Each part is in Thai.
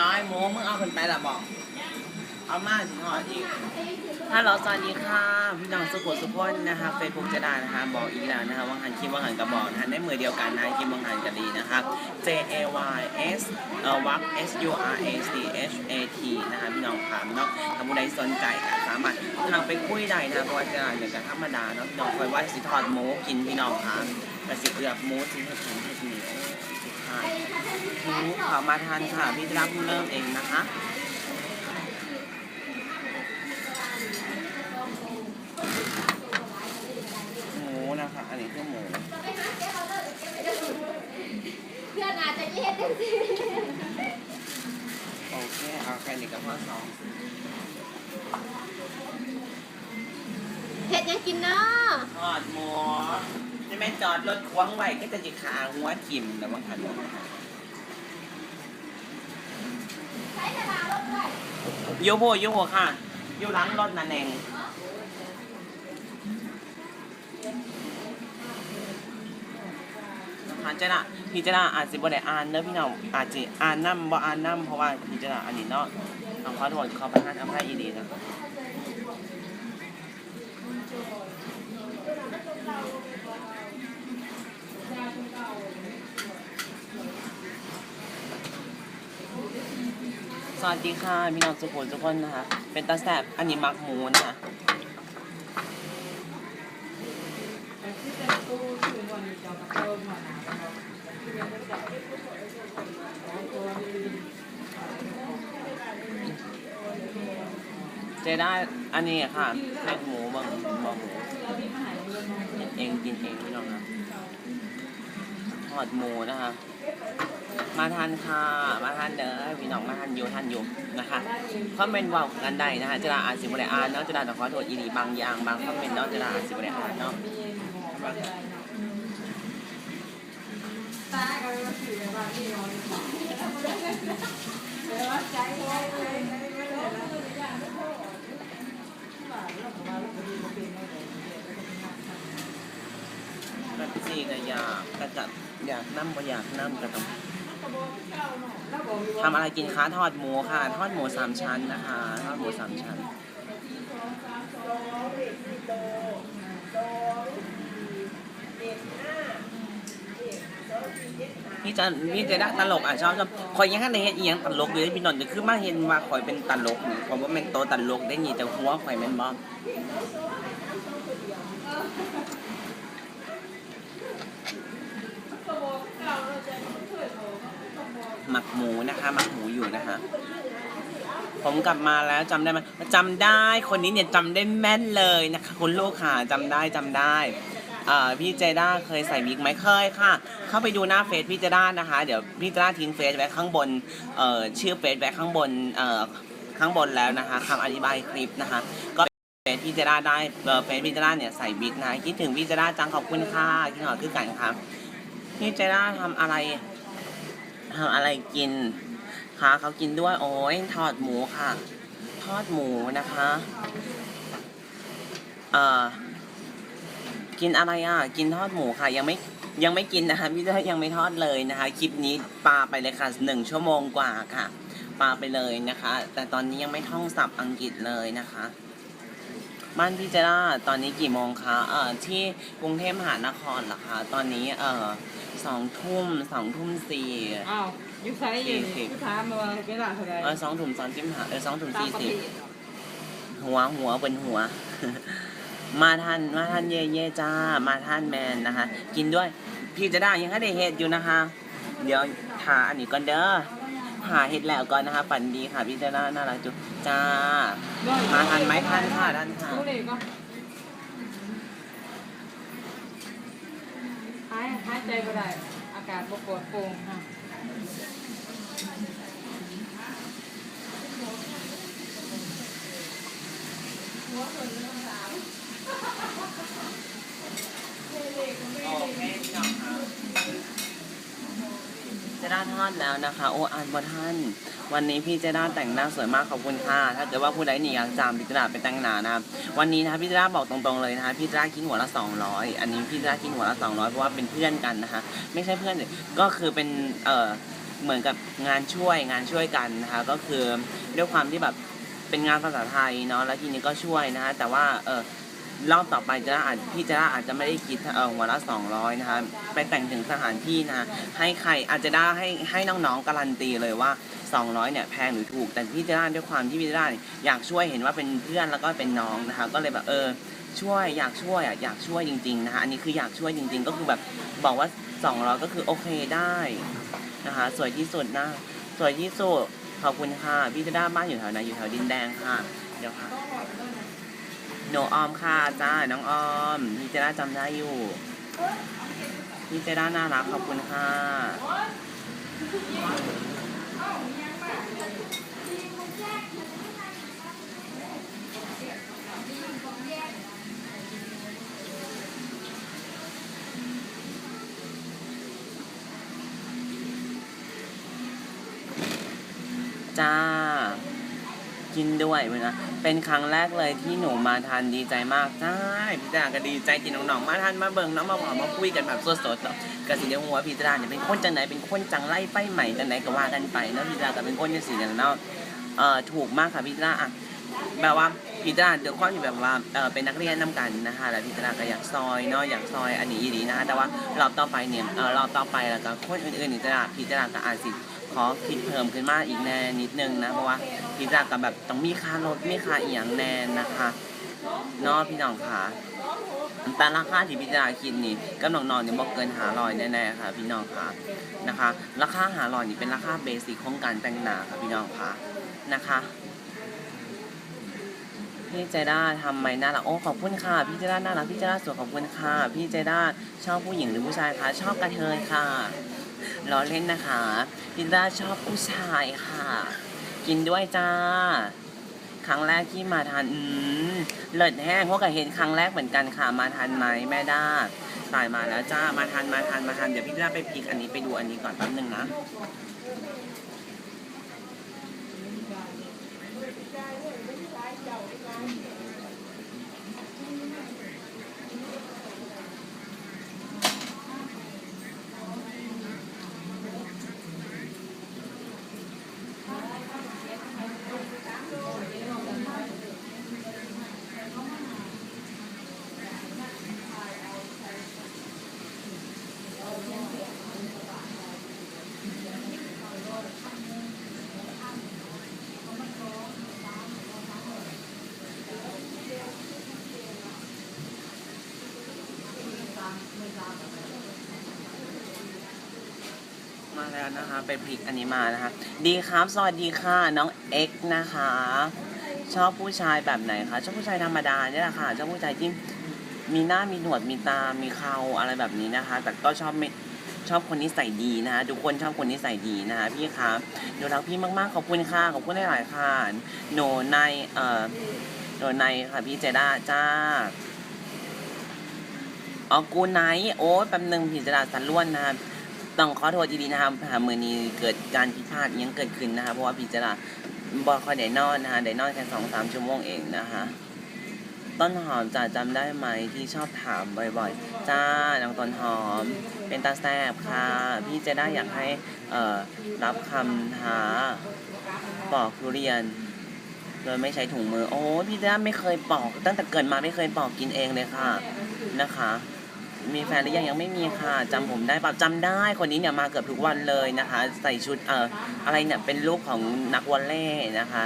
น้อยหมูมึงเอาขึ้นไปละบอก เอามาสิหอดอีก ฮัลโหลสวัสดีค่ะ พี่น้องสุขสุพจน์นะคะเฟซบุ๊กจะได้นะคะ บอกอีกแล้วนะคะว่าหันคิมว่าหันกระบอกนะคะในมือเดียวกันนะคิมว่าหันกะดีนะคะ J A Y S เอ่อวัก S U R A C H A T นะคะพี่น้องถามเนาะถ้าผู้ใดสนใจก็สามารถทางไปคุยได้นะเพราะว่าจะอย่างกับธรรมดาเนาะพี่น้องคอยว่าสิทอดหมูกินพี่น้องค่ะแต่สิเลือกหมูสิเห็ดหมูเห็ดเหนียวสิค่ะหมูขอมาทานค่ะพี่รับเริ่มเองนะคะ หมูนะคะ อันนี้คือหมู เพื่อนอาจจะเย็ดจังสิ โอ เคเอาแค่นี้กับพ่อสองเห็ดยังกินเนาะทอดหมูจะไม่จอดรถควงไว้ก็จะจิขาหัวทิ่มแต่ว่าขันโยโบโยโบค่ะโยหล้างรถนั่นเอง อาจจะนะพี่จะนะอาจจะบ่ได้อ่านเนอะพี่น้องอาจจะอ่านน้ำบ่อ่านน้ำเพราะว่าพี่จะนะอันนี้เนาะต้องขอโทษขอประทานอภัยอีดีนะสวัสดีค่ะพี่น้องสุขุมทุกคนนะคะ เป็นตาแสบอันนี้มักหมูนะคะ เจได้อันนี้ค่ะเล็กหมูบางบางหมูเองกินเองพี่น้องนะทอดหมูนะคะ มาทานค่ะ มาทานเด้อพี่น้องมาทานอยู่ทานอยู่นะคะคอมเมนต์ว่ากันได้นะคะจะได้อ่านสิบริอานเนาะจะได้ขอโทษอีนีบางอย่างบางคอมเมนต์เนาะจะได้อ่านสิบริอานเนาะ แบบสี่ก็อยากกระจับอยากนั่บ่อยากนั่มกระต้องทำอะไรกินคะทอดหมูค่ะ ทอดหมูสามชั้นนะคะ ทอดหมูสามชั้น พี่จะพี่จะได้ตลกอะชอบชอบคอยยังข้างในเฮ็ดอีหยังตลกอยู่เลยพี่นนท์จะคือมาเห็นว่าคอยเป็นตลกนี่ผมว่าเป็นโตตลกได้นี่แต่หัวคอยแม่นบ่หมักหมูนะคะหมักหมูอยู่นะคะผมกลับมาแล้วจำได้ไหมจำได้คนนี้เนี่ยจำได้แม่นเลยนะคะคุณลูกค่ะจำได้จำได้ พี่เจด้าเคยใส่วิกไหมเคยค่ะ เข้าไปดูหน้าเฟซพี่เจด้านะคะ เดี๋ยวพี่เจด้าทิ้งเฟซไว้ข้างบนเอ่อชื่อเฟซไว้ข้างบนเอ่อข้างบนแล้วนะคะคำอธิบายคลิปนะคะ ก็เฟซพี่เจด้าได้เฟซพี่เจด้าเนี่ยใส่วิกนะคิดถึงพี่เจด้าจังขอบคุณค่ะคิดหอคือกันค่ะพี่เจด้าทำอะไรทำอะไรกินค่ะเขากินด้วยโอ้ยทอดหมูค่ะ ทอดหมูนะคะ เอ่อ กินอะไรอะ กินทอดหมูค่ะ ยังไม่ยังไม่กินนะคะพี่เจ้ายังไม่ทอดเลยนะคะ คลิปนี้ปาไปเลยค่ะหนึ่งชั่วโมงกว่าค่ะ ปาไปเลยนะคะ แต่ตอนนี้ยังไม่ท่องศัพท์อังกฤษเลยนะคะ บ้านพี่เจร่าตอนนี้กี่โมงคะเอ่อที่กรุงเทพมหานครเหรอคะ ตอนนี้เอ่อสองทุ่มสองทุ่มสี่อ้าวยุคไซส์อยู่สี่นี่สิบยุคถามมาว่าเวลาเท่าไหรเออสองถุงสามจิ้มหาเออสองถุงตามสี่ปกสิบติหัวหัวเป็นหัว มาทันมาทันเย่เย่จ้า มาทันแมนนะคะ กินด้วย พี่จะได้ยังให้ได้เห็ดอยู่นะคะ เดี๋ยวหาอันนี้ก่อนเด้อหาเห็ดแล้วก่อนนะคะ ฝันดีค่ะพี่จะได้น่ารักจุ๊จ้า มาทันไหมทันค่ะทันค่ะรู้เลยก็หายหายใจไม่ได้ อากาศบกวดโปร่งค่ะโอเคพี่น้องครับ เจด้าทอดแล้วนะคะ โอ้อ่านบท่าน วันนี้พี่เจด้าแต่งหน้าสวยมากขอบคุณค่ะ ถ้าเกิดว่าผู้ใดหนีอยากจามพี่เจด้าไปแต่งหน้านะครับวันนี้นะคะพี่เจด้าบอกตรงๆเลยนะคะพี่เจด้าคิดหัวละ200 อันนี้พี่เจด้าคิดหัวละ200เพราะว่าเป็นเพื่อนกันนะคะ ไม่ใช่เพื่อนเลยก็คือเป็นเอ่อเหมือนกับงานช่วยงานช่วยกันนะคะก็คือด้วยความที่แบบเป็นงานภาษาไทยเนาะแล้วทีนี้ก็ช่วยนะคะแต่ว่าเออ รอบต่อไปจะอาจพี่จะอาจจะไม่ได้คิดเออหัวละ200นะคะไปแต่งถึงสถานที่นะให้ใครอาจจะได้ให้ให้น้องๆการันตีเลยว่า 200เนี่ยแพงหรือถูก แต่พี่จะได้ด้วยความที่พี่จะได้อยากช่วยเห็นว่าเป็นเพื่อนแล้วก็เป็นน้องนะคะก็เลยแบบเออช่วยอยากช่วยอะอยากช่วยจริงๆนะคะอันนี้คืออยากช่วยจริง ๆ ก็คือแบบบอกว่า200ก็คือโอเคได้นะคะสวยที่สุดนะสวยที่สุดขอบคุณค่ะพี่จะได้บ้านอยู่แถวไหนอยู่แถวดินแดงค่ะเดี๋ยวค่ะ หนูออมค่ะจ้าน้องออมพี่เจด้าจำได้อยู่พี่เจด้าน่ารักขอบคุณค่ะจ้า กินด้วยเว้ยนะเป็นครั้งแรกเลยที่หนูมาทานดีใจมากใช่พี่จาก็ดีใจกินน้องๆมาทานมาเบิ่งน้องมาบอกมาคุยกันแบบสดๆเนาะกสิเดียวหัวพี่จาเนี่ยเป็นคนจังไหนเป็นคนจังไล่ไฟใหม่จังไหนก็ว่ากันไปเนาะพี่จาก็เป็นคนจังสีอย่างเนาะเอ่อถูกมากค่ะพี่จาอะแบบว่าพี่จาเดี๋ยวความที่แบบว่าเออเป็นนักเรียนนํกันนะคะแล้วพี่จาก็อยากซอยเนาะอยากซอยอันนี้อีดีนะคะแต่ว่ารอบต่อไปเนี่ยเออรอบต่อไปแล้วก็คนอื่นๆนี่จะพี่จาก็อาจสิ ขอคิดเพิ่มขึ้นมาอีกแน่นิดนึงนะ เพราะว่าพี่จากกับแบบต้องมีค่ารถมีค่าอีหยังแน่นะคะเนาะพี่น้องค่ะแต่ราคาที่พี่จาคิดนี่กับน้องๆเนี่ยบอกเกินหาลอยแน่ๆค่ะ พี่น้องค่ะนะคะ ราคาหาลอยนี่เป็นราคาเบสิกของการแต่งหน้าค่ะพี่น้องค่ะนะคะพี่เจด้าทำไมน่ารักโอ้ขอบคุณค่ะ พี่เจด้าน่ารักพี่เจด้าสวยขอบคุณค่ะ พี่เจด้าชอบผู้หญิงหรือผู้ชายคะชอบกระเทยค่ะ ล้อเล่นนะคะพิซซ่าชอบผู้ชายค่ะ กินด้วยจ้า ครั้งแรกที่มาทานอืมเลิศแห้งเพราะกับเห็นครั้งแรกเหมือนกันค่ะมาทานไหมแม่ด้าตายมาแล้วจ้ามาทานมาทานมาทานเดี๋ยวพี่ด้าไปพลิกอันนี้ไปดูอันนี้ก่อนแป๊บนึงนะ มาแล้วนะคะไปพลิกอันนี้มานะคะดีครับสวัสดีค่ะน้องเอ็กนะคะ ชอบผู้ชายแบบไหนคะชอบผู้ชายธรรมดาเนี่ยแหละค่ะชอบผู้ชายที่มีหน้ามีหนวดมีตา มีเขาอะไรแบบนี้นะคะ แต่ก็ชอบไม่ชอบคนนิสัยดีนะคะทุกคนชอบคนนิสัยดีนะคะพี่ครับหนูรักพี่มากๆขอบคุณค่ะขอบคุณหลายๆค่ะหนูในเอ่อหนูในค่ะพี่เจด้าจ้าอ๋อกูไนท์โอ้แป๊บนึงผิดจราสันล้วนนะครับ ต้องขอโทษดีๆนะครับหามือนี้เกิดการผิดพลาดอิหยังเกิดขึ้นนะคะเพราะว่าผิดจราบอคอยได้นอนนะคะได้นอนแค่สองสามชั่วโมงเองนะคะต้นหอมจะจำได้ไหมที่ชอบถามบ่อยๆ จ้า น้องต้นหอม เป็นตาแซบค่ะ พี่เจะได้อยากให้เอ่อรับคำท้าปอกทุเรียน โดยไม่ใช้ถุงมือ โอ้ พี่เจะไม่เคยปอก ตั้งแต่เกิดมาไม่เคยปอกกินเองเลยค่ะ นะคะ มีแฟนหรือยังยังไม่มีค่ะจำผมได้ป่าจำได้คนนี้เนี่ยมาเกือบทุกวันเลยนะคะ ใส่ชุดเอ่ออะไรเนี่ยเป็นลูกของนักวอลเลย์นะคะ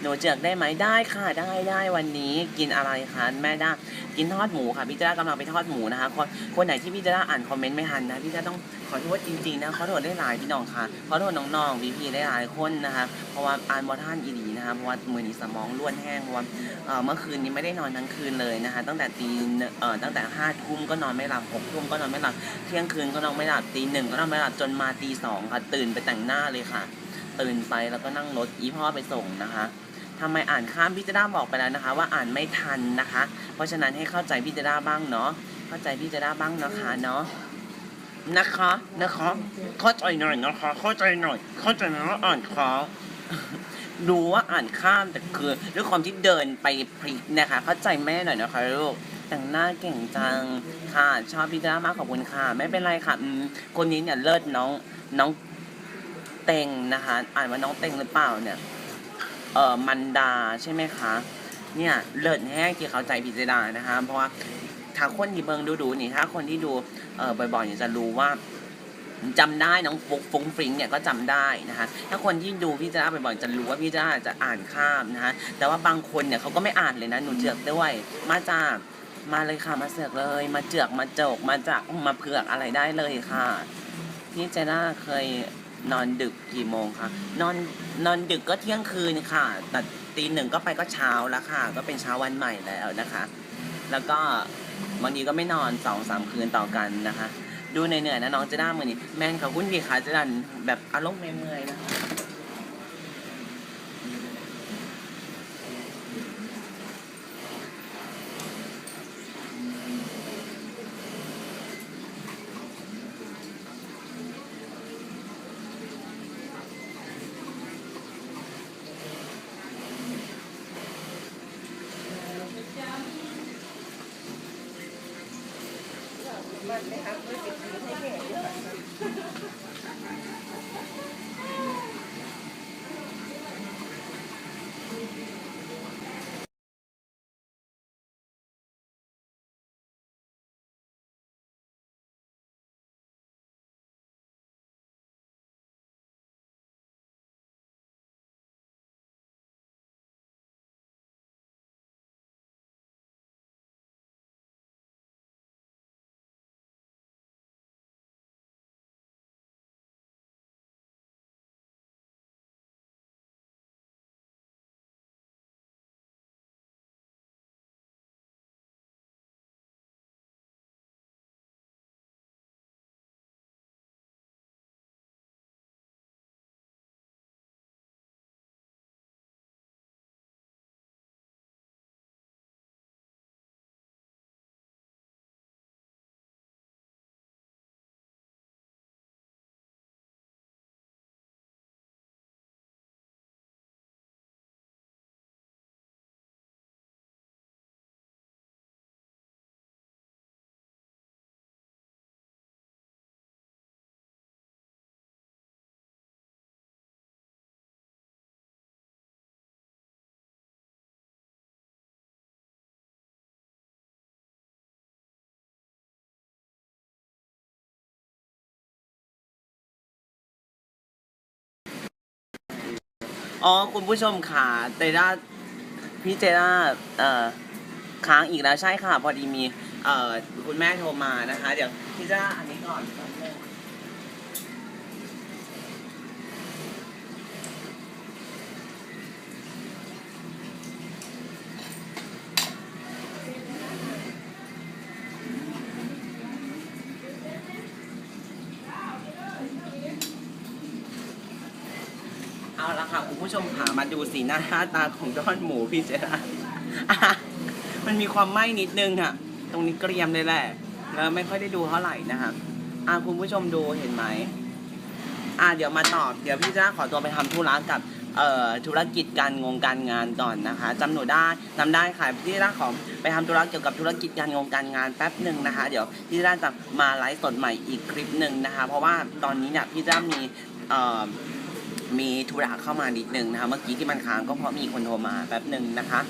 หนูเจือกได้ไหมได้ค่ะได้ได้วันนี้กินอะไรคะแม่ได้ กินทอดหมูค่ะพี่จ้ากำลังไปทอดหมูนะคะคนคนไหนที่พี่จ้าอ่านคอมเมนต์ไม่ทันนะพี่จ้าต้องขอโทษจริงๆนะขอโทษได้หลายพี่น้องค่ะขอโทษน้องๆพี่พี่ได้หลายคนนะคะเพราะว่าอ่านบอท่านอีหลีนะคะเพราะว่ามือนี้สมองล้วนแห้งเพราะว่าเอ่อเมื่อคืนนี้ไม่ได้นอนทั้งคืนเลยนะคะ ตั้งแต่ตีเอ่อตั้งแต่ห้าทุ่มก็นอนไม่หลับหกทุ่มก็นอนไม่หลับเที่ยงคืนก็นอนไม่หลับตีหนึ่งก็นอนไม่หลับจนมาตีสองค่ะตื่นไปแต่งหน้าเลยค่ะ ตื่นไปแล้วก็นั่งรถอีพ่อไปส่งนะคะ ทำไมอ่านข้ามพี่เจด้าบอกไปแล้วนะคะ ว่าอ่านไม่ทันนะคะ เพราะฉะนั้นให้เข้าใจพี่เจด้าบ้างเนาะเข้าใจพี่เจด้าบ้างนะคะเนาะนะคะนะคะเข้าใจหน่อยนะคะเข้าใจหน่อย เข้าใจนะว่าอ่านค้าดูว่าอ่านข้ามแต่คือด้วยความที่เดินไปพลิกนะคะ เข้าใจแม่หน่อยนะคะลูกแต่งหน้าเก่งจังค่ะชอบพี่จ้ามากขอบคุณค่ะ ไม่เป็นไรค่ะคนนี้เนี่ยเลิศน้องน้องเต็งนะคะ อ่านว่าน้องเต็งหรือเปล่าเนี่ย เออมันดาใช่ไหมคะ เนี่ยเลิศแห้งที่เขาใจพิจารณานะคะ เพราะว่าถ้าคนที่เบิงดูดูๆนี่ถ้าคนที่ดูเออบ่อยๆเนี่ยจะรู้ว่าจำได้น้องฟุกฟุ้งฟริงเนี่ยก็จำได้นะคะถ้าคนที่ดูพี่จ้าบ่อยๆจะรู้ว่าพี่จ้าจะอ่านข้ามนะคะแต่ว่าบางคนเนี่ยเขาก็ไม่อ่านเลยนะหนูเจือกด้วยมาจ้ามาเลยค่ะมาเสือกเลย มาเจือกมาโจกมาจากมาเผือกอะไรได้เลยค่ะ พี่เจน่าเคย นอนดึกกี่โมงคะนอนนอนดึกก็เที่ยงคืนค่ะแต่ตีหนึ่งก็ไปก็เช้าแล้วค่ะ ก็เป็นเช้าวันใหม่แล้วนะคะ แล้วก็บางทีก็ไม่นอนสองสามคืนต่อกันนะคะ ดูเหนื่อยๆนะน้องเจน่ามือนี้แม่นเขาคุ้นดีค่ะเจดันแบบอารมณ์เมื่อยๆนะคะ อ๋อคุณผู้ชมค่ะเจด้าพี่เจด้าเอ่อค้างอีกแล้วใช่ค่ะ พอดีมีเอ่อคุณแม่โทรมานะคะ เดี๋ยวพี่เจด้าอันนี้ก่อน ผู้ชมค่ะมาดูสีหน้าค่าตาของยอดหมูพี่เจด้ามันมีความไหม้นิดนึงค่ะ ตรงนี้เกรียมเลยแหละ แล้วไม่ค่อยได้ดูเท่าไหร่นะคะอะคุณผู้ชมดูเห็นไหมอะเดี๋ยวมาตอบ เดี๋ยวพี่เจะขอตัวไปทำธุระกับเอ่อธุรกิจการงงการงานก่อนนะคะจำหนูได้จำได้ค่ะพี่จะขอไปทำธุระเกี่ยวกับธุรกิจการงงการงานแป๊บหนึ่งนะคะ เดี๋ยวพี่จะจะมาไลฟ์สดใหม่อีกคลิปหนึ่งนะคะ เพราะว่าตอนนี้เนี่ยพี่จะมีเอ่อ มีธุระเข้ามานิดนึงนะคะ เมื่อกี้ที่มันค้างก็เพราะมีคนโทรมาแป๊บหนึ่งนะคะ